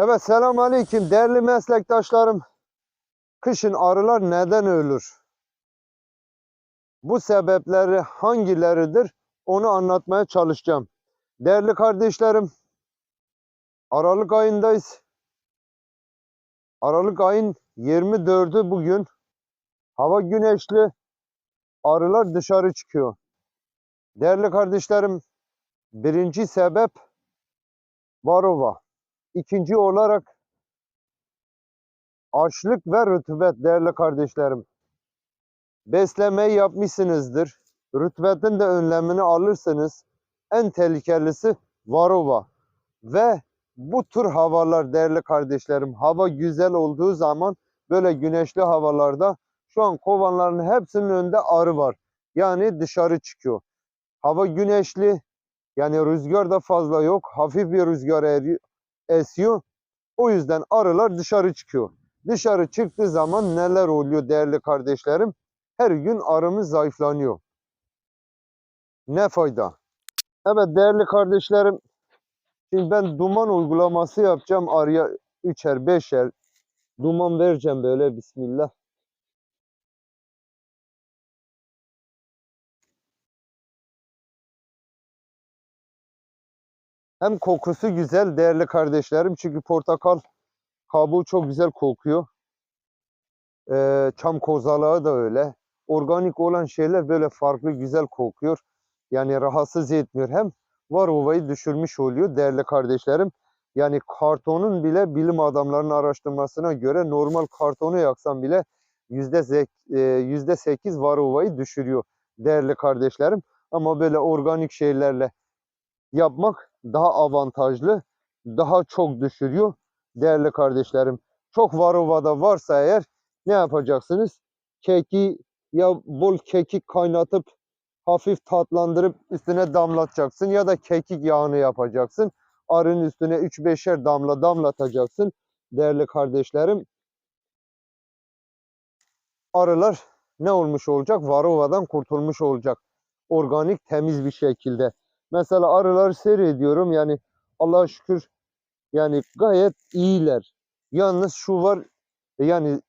Evet selam aleyküm değerli meslektaşlarım. Kışın arılar neden ölür? Bu sebepleri hangileridir? Onu anlatmaya çalışacağım. Değerli kardeşlerim, Aralık ayındayız. Aralık ayın 24'ü bugün. Hava güneşli. Arılar dışarı çıkıyor. Değerli kardeşlerim, birinci sebep varova. İkinci olarak açlık ve rutubet değerli kardeşlerim. Beslemeyi yapmışsınızdır. Rütbetin de önlemini alırsınız. En tehlikelisi varova. Ve bu tür havalar değerli kardeşlerim, hava güzel olduğu zaman böyle güneşli havalarda şu an kovanların hepsinin önünde arı var. Yani dışarı çıkıyor. Hava güneşli, yani rüzgar da fazla yok. Hafif bir rüzgar esiyor. O yüzden arılar dışarı çıkıyor. Dışarı çıktığı zaman neler oluyor değerli kardeşlerim? Her gün arımız zayıflanıyor. Ne fayda? Evet değerli kardeşlerim. Şimdi ben duman uygulaması yapacağım arıya üçer beşer. Duman vereceğim böyle bismillah. Hem kokusu güzel değerli kardeşlerim. Çünkü portakal kabuğu çok güzel kokuyor. Ee, çam kozalağı da öyle. Organik olan şeyler böyle farklı güzel kokuyor. Yani rahatsız etmiyor. Hem var ovayı düşürmüş oluyor değerli kardeşlerim. Yani kartonun bile bilim adamlarının araştırmasına göre normal kartonu yaksan bile yüzde zek- e, yüzde sekiz var ovayı düşürüyor değerli kardeşlerim. Ama böyle organik şeylerle yapmak daha avantajlı, daha çok düşürüyor değerli kardeşlerim. Çok varovada varsa eğer ne yapacaksınız? Keki ya bol kekik kaynatıp hafif tatlandırıp üstüne damlatacaksın ya da kekik yağını yapacaksın. Arının üstüne 3-5'er damla damlatacaksın değerli kardeşlerim. Arılar ne olmuş olacak? Varovadan kurtulmuş olacak. Organik, temiz bir şekilde. Mesela arıları seyrediyorum yani Allah'a şükür yani gayet iyiler. Yalnız şu var yani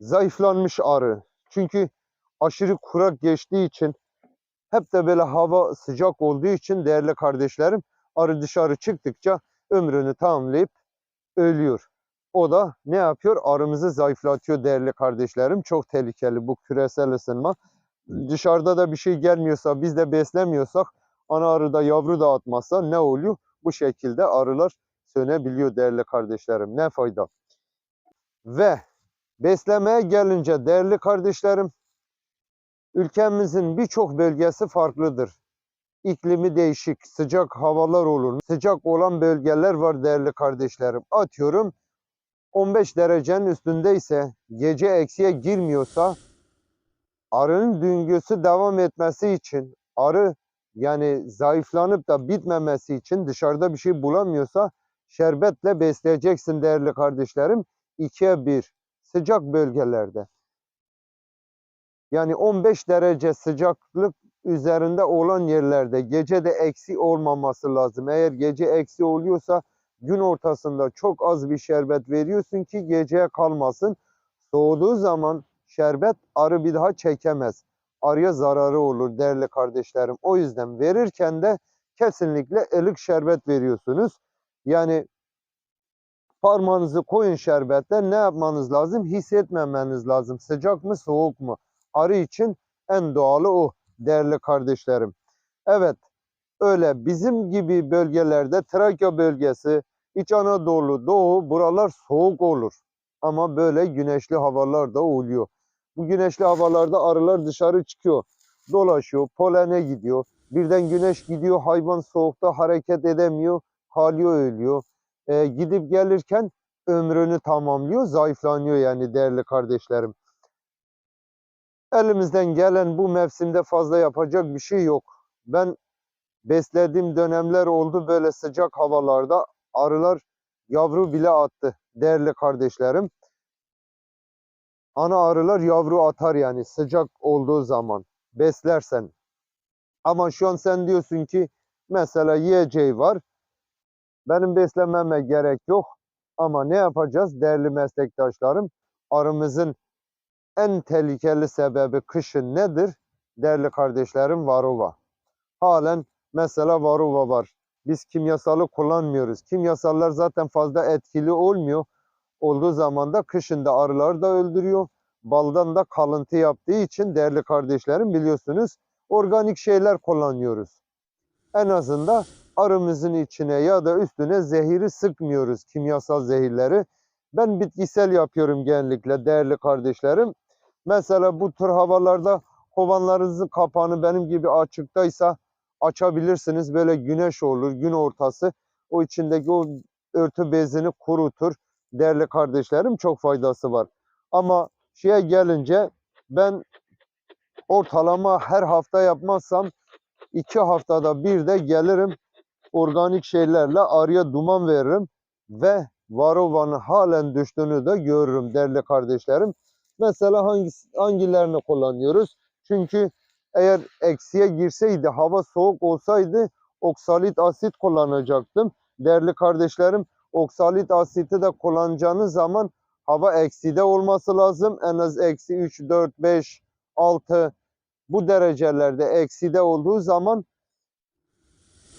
zayıflanmış arı. Çünkü aşırı kurak geçtiği için hep de böyle hava sıcak olduğu için değerli kardeşlerim arı dışarı çıktıkça ömrünü tamamlayıp ölüyor. O da ne yapıyor? Arımızı zayıflatıyor değerli kardeşlerim. Çok tehlikeli bu küresel ısınma. Dışarıda da bir şey gelmiyorsa, biz de beslemiyorsak, ana arı da yavru da atmazsa ne oluyor? Bu şekilde arılar sönebiliyor değerli kardeşlerim. Ne fayda? Ve beslemeye gelince değerli kardeşlerim, ülkemizin birçok bölgesi farklıdır. İklimi değişik, sıcak havalar olur. Sıcak olan bölgeler var değerli kardeşlerim. Atıyorum 15 derecenin üstündeyse, gece eksiye girmiyorsa arının döngüsü devam etmesi için, arı yani zayıflanıp da bitmemesi için dışarıda bir şey bulamıyorsa şerbetle besleyeceksin değerli kardeşlerim. 2'ye 1 sıcak bölgelerde. Yani 15 derece sıcaklık üzerinde olan yerlerde gece de eksi olmaması lazım. Eğer gece eksi oluyorsa gün ortasında çok az bir şerbet veriyorsun ki geceye kalmasın. Soğuduğu zaman şerbet arı bir daha çekemez. Arıya zararı olur değerli kardeşlerim. O yüzden verirken de kesinlikle ılık şerbet veriyorsunuz. Yani parmağınızı koyun şerbette ne yapmanız lazım? Hissetmemeniz lazım. Sıcak mı soğuk mu? Arı için en doğalı o değerli kardeşlerim. Evet öyle bizim gibi bölgelerde Trakya bölgesi, İç Anadolu, Doğu buralar soğuk olur. Ama böyle güneşli havalar da oluyor. Bu güneşli havalarda arılar dışarı çıkıyor. Dolaşıyor, polene gidiyor. Birden güneş gidiyor, hayvan soğukta hareket edemiyor, kalıyor ölüyor. Ee, gidip gelirken ömrünü tamamlıyor, zayıflanıyor yani değerli kardeşlerim. Elimizden gelen bu mevsimde fazla yapacak bir şey yok. Ben beslediğim dönemler oldu böyle sıcak havalarda arılar yavru bile attı değerli kardeşlerim. Ana arılar yavru atar yani sıcak olduğu zaman beslersen. Ama şu an sen diyorsun ki mesela yiyeceği var. Benim beslememe gerek yok. Ama ne yapacağız değerli meslektaşlarım? Arımızın en tehlikeli sebebi kışın nedir? Değerli kardeşlerim varroa. Halen mesela varroa var. Biz kimyasalı kullanmıyoruz. Kimyasallar zaten fazla etkili olmuyor. Olduğu zaman da kışın da arıları da öldürüyor. Baldan da kalıntı yaptığı için değerli kardeşlerim biliyorsunuz organik şeyler kullanıyoruz. En azından arımızın içine ya da üstüne zehiri sıkmıyoruz kimyasal zehirleri. Ben bitkisel yapıyorum genellikle değerli kardeşlerim. Mesela bu tür havalarda kovanlarınızın kapağını benim gibi açıktaysa açabilirsiniz. Böyle güneş olur, gün ortası. O içindeki o örtü bezini kurutur. Değerli kardeşlerim çok faydası var. Ama şeye gelince ben ortalama her hafta yapmazsam iki haftada bir de gelirim organik şeylerle arıya duman veririm ve varovanın halen düştüğünü de görürüm değerli kardeşlerim. Mesela hangisi, hangilerini kullanıyoruz? Çünkü eğer eksiye girseydi, hava soğuk olsaydı oksalit asit kullanacaktım. Değerli kardeşlerim, oksalit asiti de kullanacağınız zaman hava ekside olması lazım. En az eksi 3, 4, 5, 6 bu derecelerde ekside olduğu zaman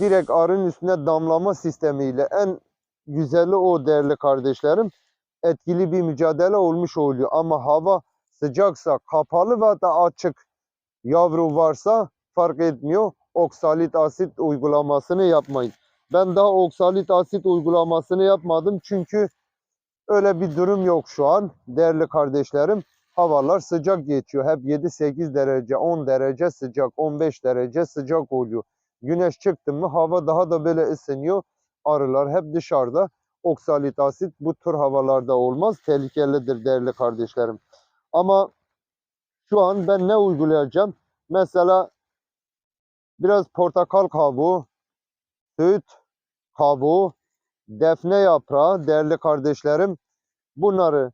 direkt arının üstüne damlama sistemiyle en güzeli o değerli kardeşlerim. Etkili bir mücadele olmuş oluyor. Ama hava sıcaksa, kapalı ve da açık yavru varsa fark etmiyor. Oksalit asit uygulamasını yapmayın. Ben daha oksalit asit uygulamasını yapmadım çünkü öyle bir durum yok şu an değerli kardeşlerim. Havalar sıcak geçiyor. Hep 7-8 derece, 10 derece sıcak, 15 derece sıcak oluyor. Güneş çıktı mı hava daha da böyle ısınıyor. Arılar hep dışarıda. Oksalit asit bu tür havalarda olmaz. Tehlikelidir değerli kardeşlerim. Ama şu an ben ne uygulayacağım? Mesela biraz portakal kabuğu, süt kabuğu, defne yaprağı değerli kardeşlerim. Bunları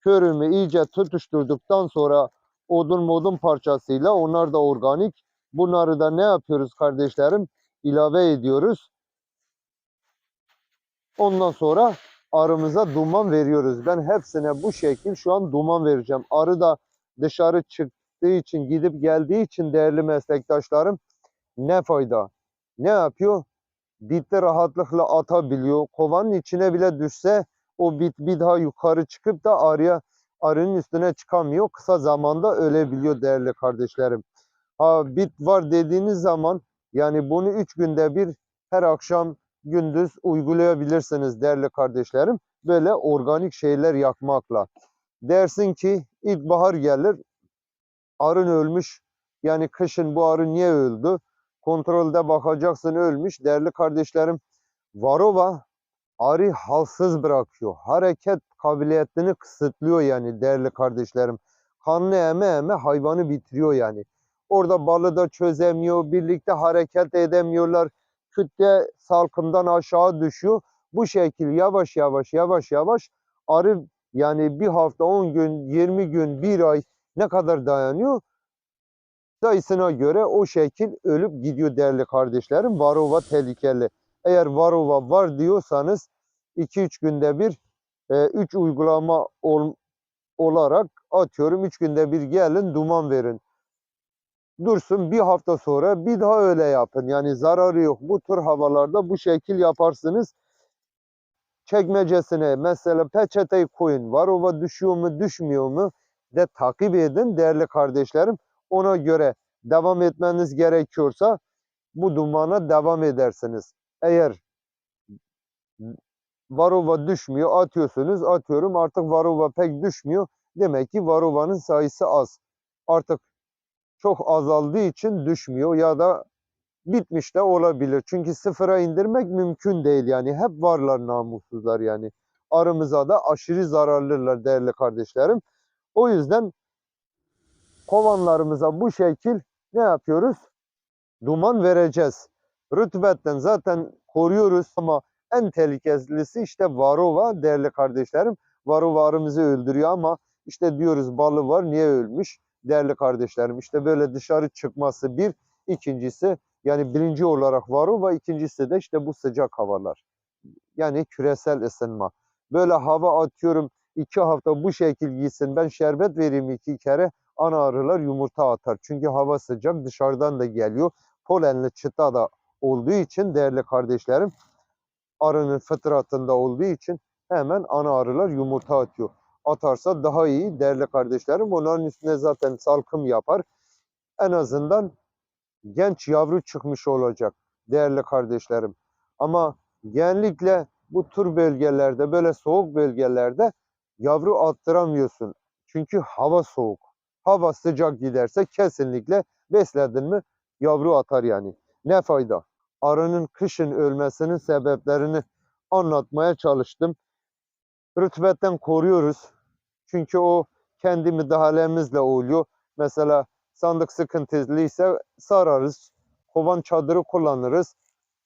körümü iyice tutuşturduktan sonra odun modun parçasıyla onlar da organik. Bunları da ne yapıyoruz kardeşlerim? İlave ediyoruz. Ondan sonra arımıza duman veriyoruz. Ben hepsine bu şekil şu an duman vereceğim. Arı da dışarı çıktığı için gidip geldiği için değerli meslektaşlarım ne fayda? Ne yapıyor? Bitti rahatlıkla atabiliyor. Kovanın içine bile düşse o bit bir daha yukarı çıkıp da arıya arının üstüne çıkamıyor. Kısa zamanda ölebiliyor değerli kardeşlerim. Ha bit var dediğiniz zaman yani bunu 3 günde bir her akşam gündüz uygulayabilirsiniz değerli kardeşlerim. Böyle organik şeyler yakmakla. Dersin ki ilkbahar gelir arın ölmüş. Yani kışın bu arı niye öldü? Kontrolde bakacaksın ölmüş. Değerli kardeşlerim varova arı halsız bırakıyor. Hareket kabiliyetini kısıtlıyor yani değerli kardeşlerim. Kanını eme eme hayvanı bitiriyor yani. Orada balı da çözemiyor. Birlikte hareket edemiyorlar. Kütle salkımdan aşağı düşüyor. Bu şekil yavaş yavaş yavaş yavaş arı yani bir hafta 10 gün 20 gün bir ay ne kadar dayanıyor? Sayısına göre o şekil ölüp gidiyor değerli kardeşlerim. Varova tehlikeli. Eğer varova var diyorsanız 2-3 günde bir 3 uygulama ol, olarak atıyorum 3 günde bir gelin duman verin. Dursun bir hafta sonra bir daha öyle yapın. Yani zararı yok. Bu tür havalarda bu şekil yaparsınız. Çekmecesine mesela peçeteyi koyun. Varova düşüyor mu düşmüyor mu de takip edin değerli kardeşlerim. Ona göre devam etmeniz gerekiyorsa bu dumana devam edersiniz. Eğer varova düşmüyor atıyorsunuz atıyorum artık varova pek düşmüyor. Demek ki varovanın sayısı az. Artık çok azaldığı için düşmüyor ya da bitmiş de olabilir. Çünkü sıfıra indirmek mümkün değil yani. Hep varlar namussuzlar yani. Arımıza da aşırı zararlılar değerli kardeşlerim. O yüzden kovanlarımıza bu şekil ne yapıyoruz? Duman vereceğiz. Rütbetten zaten koruyoruz ama en tehlikelisi işte varova değerli kardeşlerim. Varova arımızı öldürüyor ama işte diyoruz balı var niye ölmüş? Değerli kardeşlerim işte böyle dışarı çıkması bir. ikincisi yani birinci olarak varova ikincisi de işte bu sıcak havalar. Yani küresel ısınma. Böyle hava atıyorum iki hafta bu şekil gitsin ben şerbet vereyim iki kere ana arılar yumurta atar. Çünkü hava sıcak dışarıdan da geliyor. Polenli çıta da olduğu için değerli kardeşlerim arının fıtratında olduğu için hemen ana arılar yumurta atıyor. Atarsa daha iyi değerli kardeşlerim. Onların üstüne zaten salkım yapar. En azından genç yavru çıkmış olacak değerli kardeşlerim. Ama genellikle bu tür bölgelerde böyle soğuk bölgelerde yavru attıramıyorsun. Çünkü hava soğuk. Hava sıcak giderse kesinlikle besledin mi yavru atar yani. Ne fayda? Arının kışın ölmesinin sebeplerini anlatmaya çalıştım. Rütbetten koruyoruz. Çünkü o kendi müdahalemizle oluyor. Mesela sandık sıkıntılıysa sararız. Kovan çadırı kullanırız.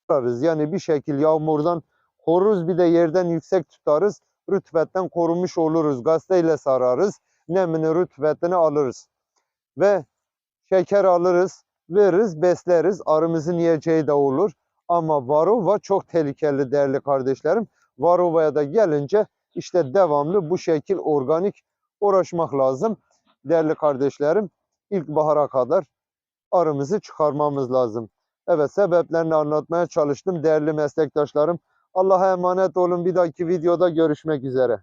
Sararız. Yani bir şekil yağmurdan koruruz. Bir de yerden yüksek tutarız. Rütbetten korumuş oluruz. Gazeteyle sararız. Nemini, rütbetini alırız. Ve şeker alırız, veririz, besleriz. Arımızın yiyeceği de olur. Ama varova çok tehlikeli değerli kardeşlerim. Varova'ya da gelince işte devamlı bu şekil organik uğraşmak lazım. Değerli kardeşlerim, ilkbahara kadar arımızı çıkarmamız lazım. Evet sebeplerini anlatmaya çalıştım değerli meslektaşlarım. Allah'a emanet olun. Bir dahaki videoda görüşmek üzere.